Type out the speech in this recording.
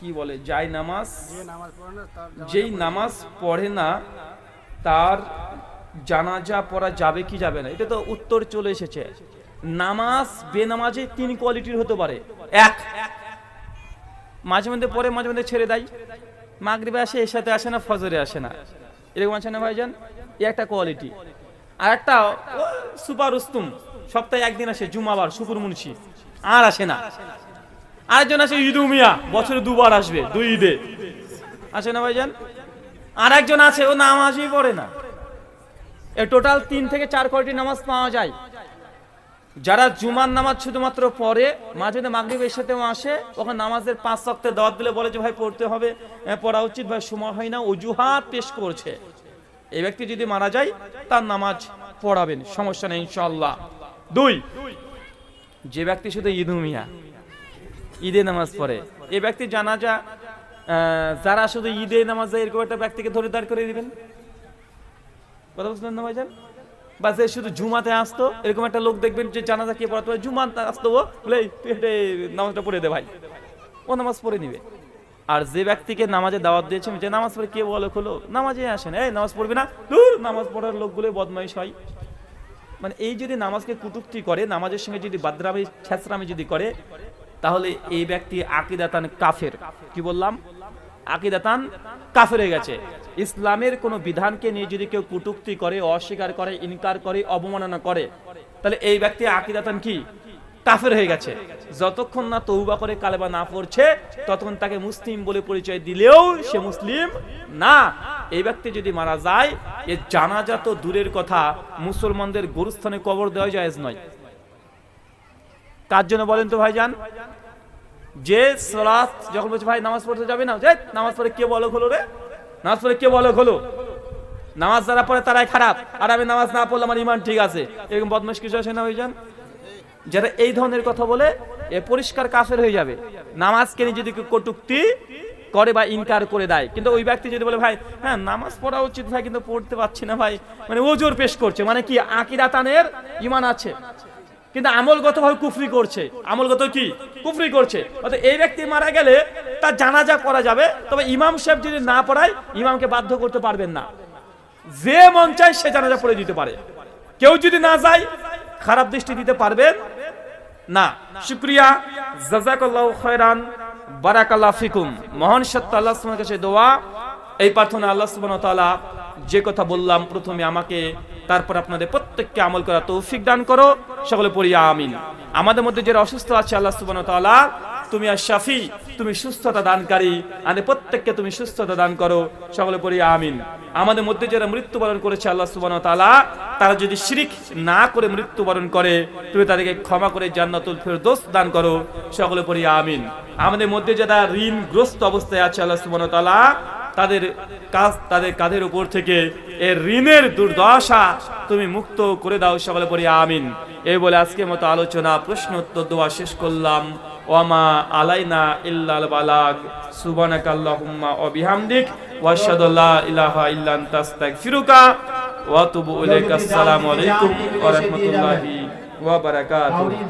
কি বলে যাই নামাজ যেই নামাজ পড়ে না তার জানাজা পড়া যাবে কি যাবে না এটা তো উত্তর চলে এসেছে। নামাজ বেনামাজে তিন কোয়ালিটির হতে পারে। এক মাঝে মধ্যে পরে মাঝে মধ্যে ছেড়ে দেয়। মাগরিবে আসে এর সাথে আসে না ফজরে আসে না। এরকম আছে না ভাইজান? এ একটা কোয়ালিটি। আর একটা সুপার উস্তুম। সপ্তাহে একদিন আসে জুমাবার শুকুর মুন্সি আর আসে না। আরেকজন আছে ঈদ মিয়া, বছরে দুবার আসবে, দুই ঈদে। আসে না ভাইজান? আর একজন আছে, ও নামাজই পড়ে না। এ টোটাল তিন থেকে চার কোয়ালিটি নামাজ পাওয়া যায়। যারা জুমার নামাজ শুধুমাত্র পড়ে, মাঝে মাগরিবের সাথেও আসে, ওখানে নামাজের পাঁচ সপ্তাহে দাওয়াত দিলে বলে যে, ভাই, পড়তে হবে পড়া উচিত, ভাই, সময় হয় না, অজুহাত পেশ করছে। এই ব্যক্তি যদি মারা যায়, তার নামাজ পড়াবেন, সমস্যা নেই ইনশাল্লাহ দুই, যে ব্যক্তি শুধু ঈদ মিয়া ঈদে নামাজ পড়ে। এ ব্যক্তি জানাজা যারা শুধু ঈদে নামাজ যায় এরকম একটা ব্যক্তিকে ধরে দাঁড় করে দিবেন? কথা বুঝলেন না ভাইজান? বা যে শুধু জুমাতে আসতো এরকম একটা লোক দেখবেন যে জানাজা কে পড়াতে পারে জুমা আসতো ও বলে "এই, তুই নামাজটা পড়ে দে ভাই। ও নামাজ পড়ে নিবে। আর যে ব্যক্তিকে নামাজে দাওয়াত দিয়েছেন যে নামাজ পড়ে কে বলে খোলো? নামাজে আসেন এই নামাজ পড়বি না? দূর নামাজ পড়ার লোকগুলো বদমাইশ হয়। মানে এই যদি নামাজকে কুটুক্তি করে নামাজের সঙ্গে যদি বাদরামি ছেঁচরামি যদি করে তাহলে এই ব্যক্তি আকিদাতান কাফের। কি বললাম? আকিদাতান কাফের হয়ে গেছে। ইসলামের কোনো বিধানকে নিয়ে যদি কেউ কুটুক্তি করে, অস্বীকার করে, ইনকার করে, অবমাননা করে, তাহলে এই ব্যক্তি আকিদাতান কি? কাফের হয়ে গেছে। যতক্ষণ না তৌবা করে কালেবা না পড়ছে, ততক্ষণ তাকে মুসলিম বলে পরিচয় দিলেও সে মুসলিম না। এই ব্যক্তি যদি মারা যায়, এ জানাজা দূরের কথা, মুসলমানদের গুরুস্থানে কবর দেওয়া জায়েজ নয়। কার জন্য বলেন তো ভাইজান? যে সলাৎ যখন বলছে, ভাই, নামাজ পড়তে যাবে না? যে নামাজ পড়ে কে বলো হলো রে? নামাজ পড়ে কে বলো হলো? নামাজ যারা পড়ে তারাই খারাপ। আর আমি নামাজ না পড়লে আমার ইমান ঠিক আছে। এরকম বদমাস কিছু আসে না ভাইজান যারা এই ধরনের কথা বলে, এ পরিষ্কার কাফের হয়ে যাবে। নামাজকে নিয়ে যদি কটুক্তি করে বা ইনকার করে দেয়। কিন্তু ওই ব্যক্তি যদি বলে, ভাই হ্যাঁ নামাজ পড়া উচিত ভাই, কিন্তু পড়তে পারছি না ভাই। মানে ওজোর পেশ করছে। মানে কি আকিরাতানের ইমান আছে। কিন্তু আমলগতভাবে কুফরি করছে। আমলগত কি? কুফরি করছে। অর্থাৎ এই ব্যক্তি মারা গেলে তার জানাজা করা যাবে, তবে ইমাম সাহেব যদি না পড়ায়, ইমামকে বাধ্য করতে পারবেন না। যে মন চায় সে জানাজা পড়ে দিতে পারে। কেউ যদি না যায়, খারাপ দৃষ্টি দিতে পারবেন না। শুক্রিয়া। জাজাকাল্লাহ খয়রান। বারাকাল্লাহ ফিকুম। মহান সত্য আল্লাহ কাছে দোয়া। এই প্রার্থনা আল্লাহ তাআলা যে কথা বললাম, প্রথমে আমাকে তারপর আপনাদের প্রত্যেককে আমল করা তৌফিক দান করো। সকলে পড়ি আমিন। আমাদের মধ্যে যারা অসুস্থ আছে, আল্লাহ সুবহানাহু ওয়া তুমি আর শাফি, তুমি সুস্থতা দানকারী, আমাদের প্রত্যেককে তুমি সুস্থতা দান করো। সকলে পড়ি আমিন। আমাদের মধ্যে যারা মৃত্যুবরণ করেছে, আল্লাহ সুবহানাহু ওয়া তারা যদি শিরিক না করে মৃত্যুবরণ করে, তুমি তাদেরকে ক্ষমা করে জান্নাতুল ফেরদৌস দান করো। সকলে পড়ি আমিন। আমাদের মধ্যে যারা ঋণগ্রস্ত অবস্থায় আছে, আল্লাহ সুবহানাহু ওয়া তাদের কাজ, তাদের কাঁধের উপর থেকে এর ঋণের দুর্দশা তুমি মুক্ত করে দাও সকলে পড়ি, আমিন। এই বলে আজকের মতো আলোচনা, প্রশ্ন উত্তর দোয়া শেষ করলাম। ওয়ামা আলাইনা ইল্লাল বালাগ সুবহানাকা আল্লাহুম্মা ওয়া বিহামদিক ওয়া আশহাদু আল্লা ইলাহা ইল্লা আনতা, আস্তাগফিরুকা ওয়া আতুবু ইলাইকা। আসসালামু আলাইকুম ওয়া রাহমাতুল্লাহি ওয়া বারাকাতুহু।